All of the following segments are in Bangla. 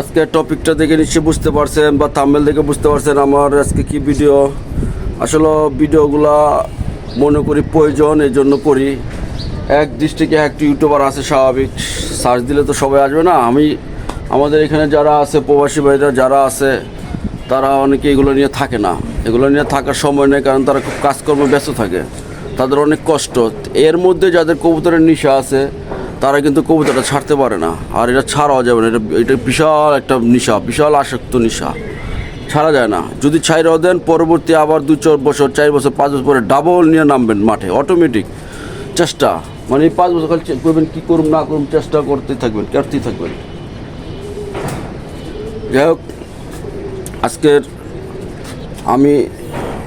আজকে টপিকটা দেখে নিশ্চয়ই বুঝতে পারছেন বা থাম্বেল দেখে বুঝতে পারছেন আমার আজকে কি ভিডিও আসলে ভিডিওগুলা মনে করি প্রয়োজন, এই জন্য করি। এক ডিস্ট্রিক্টে একটি ইউটিউবার আছে স্বাভাবিক। সার্চ দিলে তো সবাই আসবে না। আমি, আমাদের এখানে যারা আছে, প্রবাসী ভাইরা যারা আছে, তারা অনেকে এগুলো নিয়ে থাকে না। এগুলো নিয়ে থাকার সময় নেই, কারণ তারা খুব কাজকর্মে ব্যস্ত থাকে। তাদের অনেক কষ্ট। এর মধ্যে যাদের কবুতরের নেশা আছে তারা কিন্তু কবুতরটা ছাড়তে পারে না। আর এটা ছাড়াও যাবে না। এটা এটা বিশাল একটা নেশা, বিশাল আসক্ত নেশা। ছাড়া যায় না। যদি ছাইরাও দেন, পরবর্তী আবার দু চার বছর চার বছর, পাঁচ বছর পরে ডাবল নিয়ে নামবেন মাঠে। অটোমেটিক চেষ্টা। মানে এই পাঁচ বছর খালি করবেন, কী করুন না করুন চেষ্টা করতেই থাকবেন করতেই থাকবেন। যাই হোক, আজকের আমি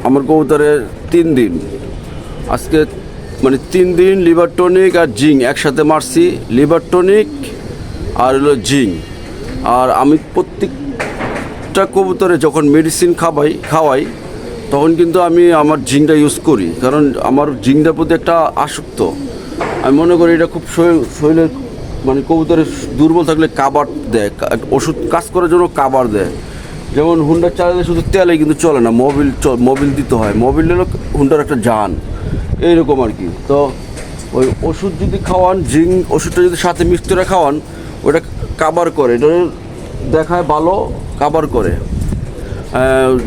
আমার কবুতরের তিন দিন। আজকে মানে তিন দিন লিভার টনিক আর জিং একসাথে মারছি। লিভার টনিক আর হলো জিং আর আমি প্রত্যেকটা কবুতরে যখন মেডিসিন খাওয়াই খাওয়াই, তখন কিন্তু আমি আমার জিংটা ইউজ করি। কারণ আমার জিংটার প্রতি একটা আসক্ত। আমি মনে করি এটা খুব শরীর- শরীরের মানে কবুতরের দুর্বল থাকলে কাবার দেয়। ওষুধ কাজ করার জন্য কাবার দেয়। যেমন হুন্ডার চালালে শুধু তেলে কিন্তু চলে না মোবিল মোবিল দিতে হয়। মোবিল হলো হুন্ডার একটা যান এইরকম আর কি। তো ওই ওষুধ যদি খাওয়ান জিং ওষুধটা যদি সাথে মিক্স খাওয়ান, ওটা কাবার করে। এটা দেখায় ভালো কাবার করে।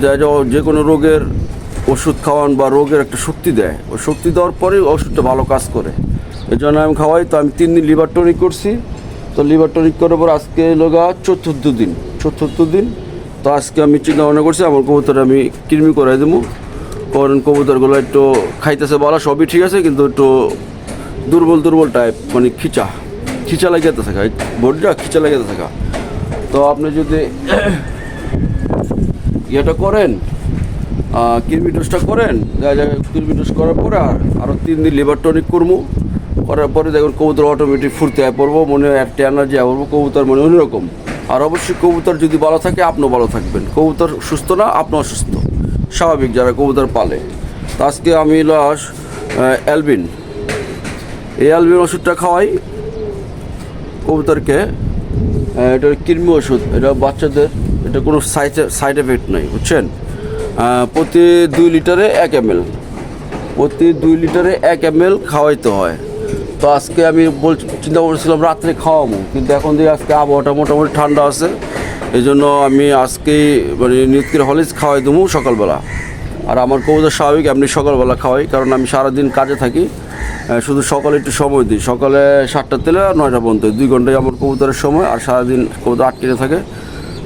যা- কোনো রোগের ওষুধ খাওয়ান বা রোগের একটা শক্তি দেয়। ওই শক্তি দেওয়ার পরেই ওষুধটা ভালো কাজ করে। এই জন্য আমি খাওয়াই। তো আমি তিন দিন লিভার টনিক করছি। তো লিভার টনিক করার পর আজকে লগা চতুর্থ দিন। চতুর্থ দিন। তো আজকে আমি চিন্তা ভাবনা করছি, আমার কবুতর আমি কৃমি করাই দেবো। কারণ কবুতরগুলো একটু খাইতেছে বলা সবই ঠিক আছে, কিন্তু একটু দুর্বল দুর্বল টাইপ মানে খিচা। খিচা লাগাতে থাকা বোর্ডটা খিচা লাগাতে থাকা তো আপনি যদি ইয়েটা করেন কিরমি ডোজটা করেন কিরমি ডোজ করার পরে আর আরও তিন দিন লিভার টনিক করব করার পরে দেখুন কবুতর অটোমেটিক ফুর্তি পড়ব, মনে একটা এনার্জি পড়ব, কবুতর মানে অন্যরকম। আর অবশ্যই কবুতর যদি ভালো থাকে, আপনিও ভালো থাকবেন। কবুতর সুস্থ না, আপনিও অসুস্থ। স্বাভাবিক যারা কবুতর পালে। আজকে আমি লাস অ্যালবিন। এই অ্যালবিন ওষুধটা খাওয়াই। কবুতরকে এটা কৃমি ওষুধ। এটা বাচ্চাদের, এটা কোনো সাইড সাইড এফেক্ট নেই, বুঝছেন? প্রতি দুই লিটারে এক এম প্রতি দুই লিটারে এক এম খাওয়াইতে হয়। তো আজকে আমি বল চিন্তা করেছিলাম রাত্রে খাওয়াবো, কিন্তু এখন দিয়ে আজকে আবহাওয়াটা মোটামুটি ঠান্ডা আছে এই জন্য আমি আজকেই মানে নিত্যের হলিস খাওয়াই দেবো সকালবেলা। আর আমার কবুতর স্বাভাবিক আপনি সকালবেলা খাওয়াই, কারণ আমি সারাদিন কাজে থাকি শুধু সকালে একটু সময় দিই। সকালে সাতটা তেলে আর নয়টা পর্যন্ত, দুই ঘন্টায় আমার কবুতরের সময়, আর সারাদিন কবুতর আটকে থাকে।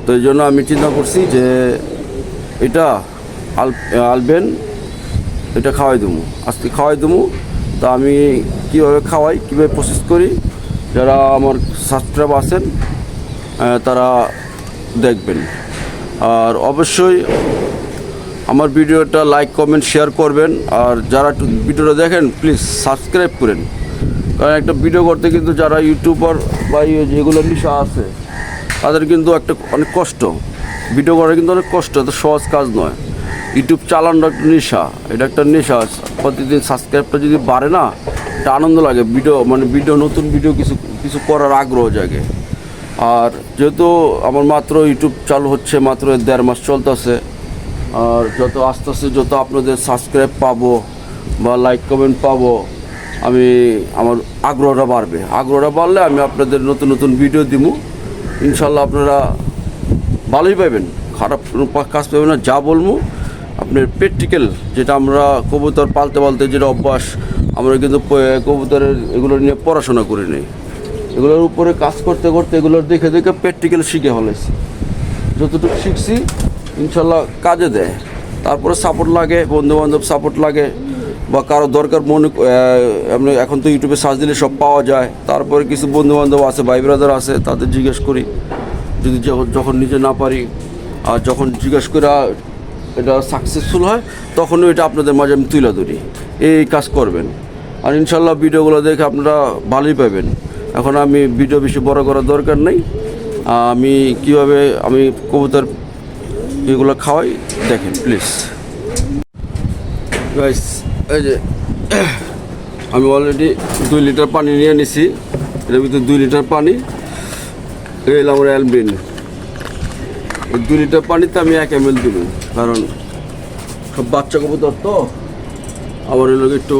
তো এই জন্য আমি চিন্তা করছি যে এটা আল আলবেন, এটা খাওয়াই দেবো। আজকে খাওয়াই দেবো তা আমি কীভাবে খাওয়াই, কীভাবে প্রসেস করি, যারা আমার সাবস্ক্রাইব আছেন তারা দেখবেন। আর অবশ্যই আমার ভিডিওটা লাইক কমেন্ট শেয়ার করবেন। আর যারা ভিডিওটা দেখেন প্লিজ সাবস্ক্রাইব করেন। কারণ একটা ভিডিও করতে কিন্তু যারা ইউটিউবার বা যেগুলো নিশা আছে, তাদের কিন্তু একটা অনেক কষ্ট। ভিডিও করা কিন্তু অনেক কষ্ট, এত সহজ কাজ নয়। ইউটিউব চালানোটা একটা নেশা, এটা একটা নেশা। প্রতিদিন সাবস্ক্রাইবটা যদি বাড়ে না, এটা আনন্দ লাগে। ভিডিও মানে ভিডিও, নতুন ভিডিও কিছু কিছু করার আগ্রহ জাগে। আর যেহেতু আমার মাত্র ইউটিউব চালু হচ্ছে, মাত্র দেড় মাস চলতেছে, আর যত আস্তে আস্তে যত আপনাদের সাবস্ক্রাইব পাবো বা লাইক কমেন্ট পাবো, আমি, আমার আগ্রহটা বাড়বে। আগ্রহটা বাড়লে আমি আপনাদের নতুন নতুন ভিডিও দিব ইনশাল্লাহ আপনারা ভালোই পাবেন খারাপ কাজ পাবেন না, যা বলব। আপনার প্র্যাকটিক্যাল যেটা আমরা কবুতর পালতে পালতে যেটা অভ্যাস, আমরা কিন্তু কবুতরের এগুলো নিয়ে পড়াশোনা করে নিই। এগুলোর উপরে কাজ করতে করতে এগুলোর দেখে দেখে প্র্যাকটিক্যাল শিখে ফেলেছি। যতটুকু শিখছি, ইনশাল্লাহ কাজে দেয়। তারপরে সাপোর্ট লাগে বন্ধু বান্ধব সাপোর্ট লাগে, বা কারও দরকার মনে আপনি এখন তো ইউটিউবে সার্চ দিলে সব পাওয়া যায়। তারপরে কিছু বন্ধু বান্ধব আছে, ভাই ব্রাদার আছে, তাদের জিজ্ঞেস করি। যদি যখন নিজে না পারি, আর যখন জিজ্ঞেস করে এটা সাকসেসফুল হয়, তখনও এটা আপনাদের মাঝে আমি তুলে ধরি। এই কাজ করবেন। আর ইনশাল্লাহ ভিডিওগুলো দেখে আপনারা ভালোই পাবেন। এখন আমি ভিডিও বেশি বড় করার দরকার নেই। আমি কীভাবে আমি কবুতর এগুলো খাওয়াই, দেখেন প্লিজ এই যে, আমি অলরেডি দুই লিটার পানি নিয়ে নিছি। এর ভিতরে দুই লিটার পানি। হলো আমার অ্যালবিন এই দুই লিটার পানিতে আমি এক এম এল দিব, কারণ সব বাচ্চা কবুতর তো। আবার এগুলো একটু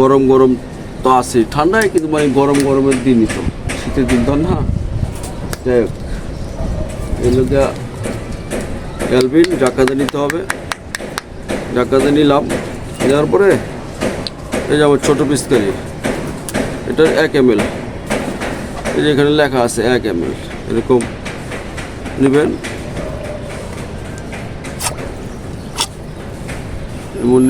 গরম গরম তো আছে। ঠান্ডায় কিন্তু মানে গরম গরমের দিনই তো শীতের দিন তো না। যাই হোক এগুলোকে ক্যালভিন জাকাতে নিতে হবে। জাকাতে নিলাম। নেওয়ার পরে এই যে আমার ছোটো পিস্তারি এটা এক এম এল এই যে এখানে লেখা আছে এক এম এল এরকম নেবেন। এমন